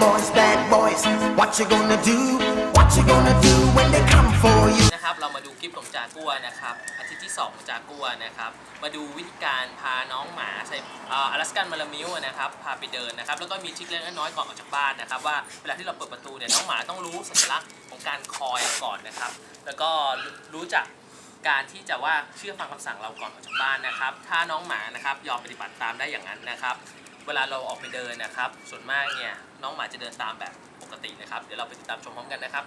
boys, bad boys. What you gonna do? What you gonna do when they come for you? นะครับเรามาดูคลิปของจากัวนะครับอาทิตย์ที่ 2 ของจากัวนะครับมาดูวิธีการพาน้องหมาใส่อลาสกันมาลามิวนะครับพาไปเดินนะครับแล้วก็มีทริคเล็กน้อยก่อนออกจากบ้านนะครับว่าเวลาที่เราเปิดประตูเนี่ยน้องหมาต้องรู้สัญลักษณ์ของการคอยก่อนนะครับ แล้วก็รู้จักการที่จะว่าเชื่อฟังคำสั่งเราก่อนออกจากบ้านนะครับ ถ้าน้องหมานะครับยอมปฏิบัติตามได้อย่างนั้นนะครับ วลาเราออกไปเดินนะครับ ส่วนมากเนี่ยน้องหมาจะเดินตามแบบปกตินะครับ เดี๋ยวเราไปติดตามชมพร้อมกันนะครับ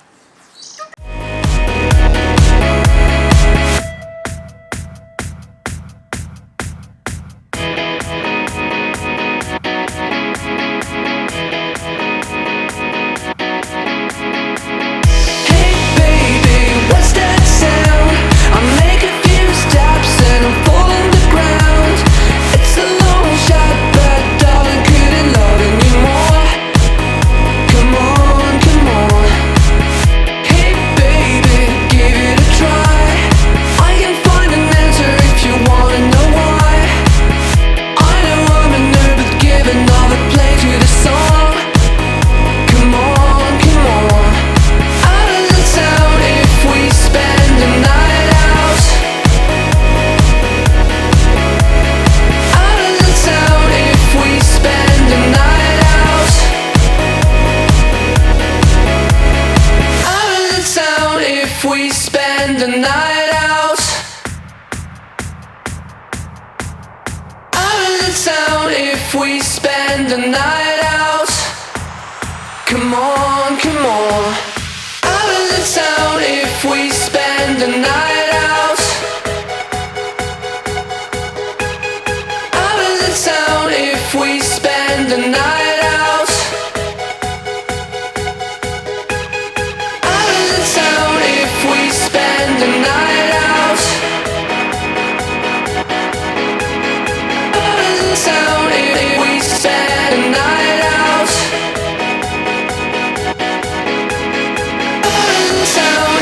we spend the night out. Out of the town if we spend the night out. Come on come on. Out of the town if we spend the night out. Out of the town if we spend the night sound